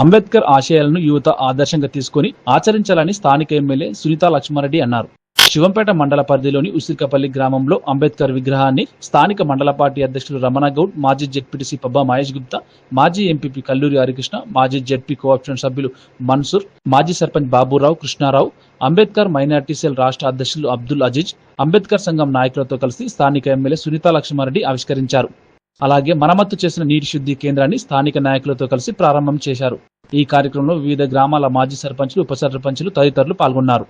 అంబేద్కర్ ఆశయాలను యువత ఆదర్శంగా తీసుకొని ఆచరించాలని స్థానిక ఎమ్మెల్యే సునీత లక్ష్మారెడ్డి అన్నారు. శివంపేట మండల పరిధిలోని ఉసిరికపల్లి గ్రామంలో అంబేద్కర్ విగ్రహాన్ని స్థానిక మండల పార్టీ అధ్యక్షులు రమణ గౌడ్ మాజీ జెడ్పీటీసీ పబ్బా మహేష్ గుప్తా మాజీ ఎంపీపీ కల్లూరి హరికృష్ణ మాజీ జెడ్పీ కోఆప్షన్ సభ్యులు మన్సూర్ మాజీ సర్పంచ్ బాబురావు కృష్ణారావు అంబేద్కర్ మైనార్టీ సెల్ రాష్ట్ర అధ్యక్షులు అబ్దుల్ అజీజ్ అంబేద్కర్ సంఘం నాయకులతో కలిసి స్థానిక ఎమ్మెల్యే సునీత లక్ష్మారెడ్డి ఆవిష్కరించారు. అలాగే మరమ్మత్తు చేసిన నీటి శుద్ధి కేంద్రాన్ని స్థానిక నాయకులతో కలిసి ప్రారంభం చేశారు. ఈ కార్యక్రమంలో వివిధ గ్రామాల మాజీ సర్పంచులు ఉప సర్పంచులు తదితరులు పాల్గొన్నారు.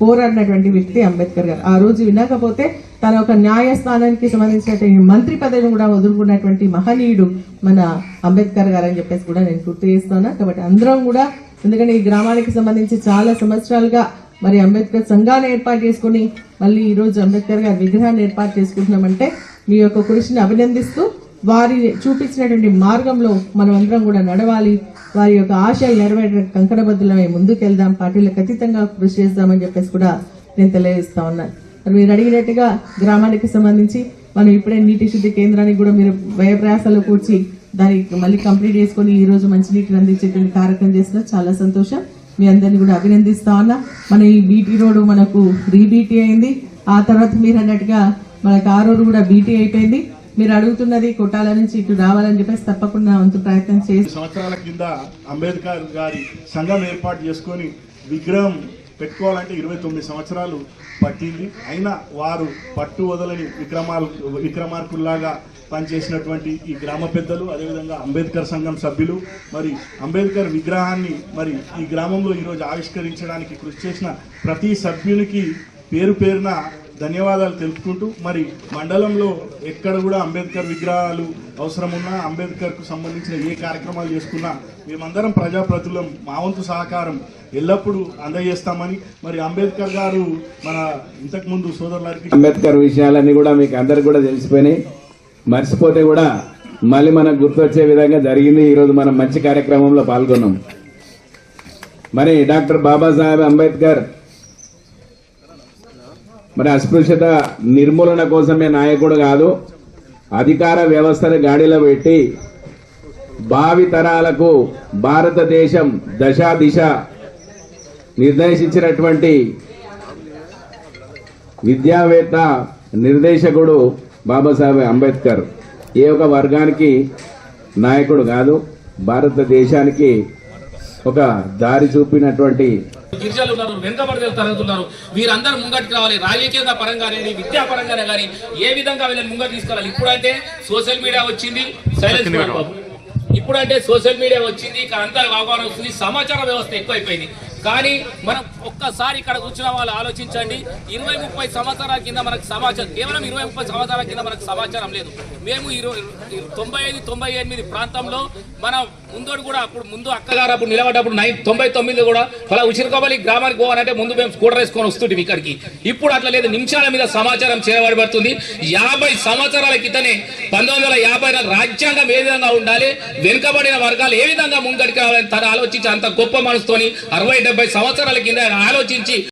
పోరాడినటువంటి వ్యక్తి అంబేద్కర్ గారు. ఆ రోజు వినకపోతే తన ఒక న్యాయస్థానానికి సంబంధించినటువంటి మంత్రి పదవిని కూడా వదులుకున్నటువంటి మహనీయుడు మన అంబేద్కర్ గారు అని చెప్పేసి కూడా నేను గుర్తు చేస్తున్నా కాబట్టి అందరం కూడా ఎందుకంటే ఈ గ్రామానికి సంబంధించి చాలా సంవత్సరాలుగా మరి అంబేద్కర్ సంఘాన్ని ఏర్పాటు చేసుకుని మళ్ళీ ఈ రోజు అంబేద్కర్ గారి విగ్రహాన్ని ఏర్పాటు చేసుకుంటున్నామంటే మీ యొక్క కృషిని అభినందిస్తూ వారి చూపించినటువంటి మార్గంలో మనం అందరం కూడా నడవాలి. వారి యొక్క ఆశయాలు నెరవేరడానికి కంకణబద్దులమై ముందుకెళ్దాం. పార్టీలకు అతీతంగా కృషి చేస్తామని చెప్పేసి కూడా నేను తెలియజేస్తా ఉన్నాను మరి మీరు అడిగినట్టుగా గ్రామానికి సంబంధించి మనం ఇప్పుడే నీటి శుద్ధి కేంద్రానికి కూడా మీరు వ్యయప్రయాసాలు కూర్చి దానికి మళ్ళీ కంప్లీట్ చేసుకొని ఈ రోజు మంచినీటిని అందించేటువంటి కార్యక్రమం చేసిన చాలా సంతోషం. మీ అందరిని కూడా అభినందిస్తా ఉన్నా. మన ఈ బీటీ రోడ్డు మనకు రీబీటీ అయింది. ఆ తర్వాత మీరు అన్నట్టుగా మనకు ఆ కూడా బీటీ అయిపోయింది. మీరు అడుగుతున్నది కొట్టాల నుంచి ఇటు రావాలని చెప్పేసి తప్పకుండా వంతు ప్రయత్నం చేసి సంవత్సరాల కింద అంబేద్కర్ గారి సంఘం ఏర్పాటు చేసుకొని విగ్రహం పెట్టుకోవాలంటే ఇరవై తొమ్మిది సంవత్సరాలు పట్టింది. అయినా వారు పట్టు వదలని విక్రమాలు విక్రమార్కుల్లాగా పనిచేసినటువంటి ఈ గ్రామ పెద్దలు అదేవిధంగా అంబేద్కర్ సంఘం సభ్యులు మరి అంబేద్కర్ విగ్రహాన్ని మరి ఈ గ్రామంలో ఈరోజు ఆవిష్కరించడానికి కృషి చేసిన ప్రతి సభ్యునికి పేరు పేరున ధన్యవాదాలు తెలుపుకుంటూ మరి మండలంలో ఎక్కడ కూడా అంబేద్కర్ విగ్రహాలు అవసరం ఉన్నా అంబేద్కర్కు సంబంధించిన ఏ కార్యక్రమాలు చేసుకున్నా మేమందరం ప్రజాప్రతినిధులం మా వంతు సహకారం ఎల్లప్పుడూ అందజేస్తామని మరి అంబేద్కర్ గారు మన ఇంతకుముందు సోదరులకి అంబేద్కర్ విషయాలన్నీ కూడా మీకు అందరికి కూడా తెలిసిపోయినాయి. మర్చిపోతే కూడా మళ్ళీ మనకు గుర్తొచ్చే విధంగా జరిగింది. ఈరోజు మనం మంచి కార్యక్రమంలో పాల్గొన్నాం. మరి డాక్టర్ బాబాసాహెబ్ అంబేద్కర్ మరి అస్పృశ్యత నిర్మూలన కోసమే నాయకుడు కాదు అధికార వ్యవస్థను గాడిలో పెట్టి భావి తరాలకు భారతదేశం దశా దిశ నిర్దేశించినటువంటి విద్యావేత్త నిర్దేశకుడు బాబాసాహెబ్ అంబేద్కర్ ఏ ఒక వర్గానికి నాయకుడు కాదు భారతదేశానికి ఒక దారి చూపినటువంటి గిరిజనులు ఉన్నారు వెనుకబడి తరగతులు ఉన్నారు. వీరందరూ ముంగటికి రావాలి. రాజకీయంగా పరంగా అనేది విద్యా పరంగానే కానీ ఏ విధంగా వీళ్ళని ముంగటి తీసుకెళ్ళాలి? ఇప్పుడైతే సోషల్ మీడియా వచ్చింది. సైలెన్స్ ఇప్పుడంటే సోషల్ మీడియా వచ్చింది ఇక్కడ అంతా అవగాహన వస్తుంది సమాచార వ్యవస్థ ఎక్కువైపోయింది. కానీ మనం ఒక్కసారి ఇక్కడ కూర్చున్న వాళ్ళు ఆలోచించండి. ఇరవై ముప్పై సంవత్సరాల కింద మనకు సమాచారం కేవలం ఇరవై ముప్పై సంవత్సరాల కింద మనకు సమాచారం లేదు. మేము ఇరవై తొంభై ఐదు తొంభై ఎనిమిది ప్రాంతంలో మన ముందోడు కూడా అప్పుడు ముందు అక్కగారు అప్పుడు నిలబడ్డప్పుడు నైన్ తొంభై తొమ్మిది కూడా అలా ఉచిరకబలి గ్రామానికి పోవాలంటే ముందు మేము స్కూటర్ వేసుకొని వస్తుంటే ఇక్కడికి. ఇప్పుడు అట్లా లేదు నిమిషాల మీద సమాచారం చేరబడబడుతుంది యాభై సంవత్సరాల క్రితనే పంతొమ్మిది వందల యాభై నాలుగు రాజ్యాంగం ఏ విధంగా ఉండాలి వెనుకబడిన వర్గాలు ఏ విధంగా ముంగడికి రావాలని తను ఆలోచించి అంత గొప్ప మనసుతోని అరవై డెబ్బై సంవత్సరాల కింద ఆయన ఆలోచించి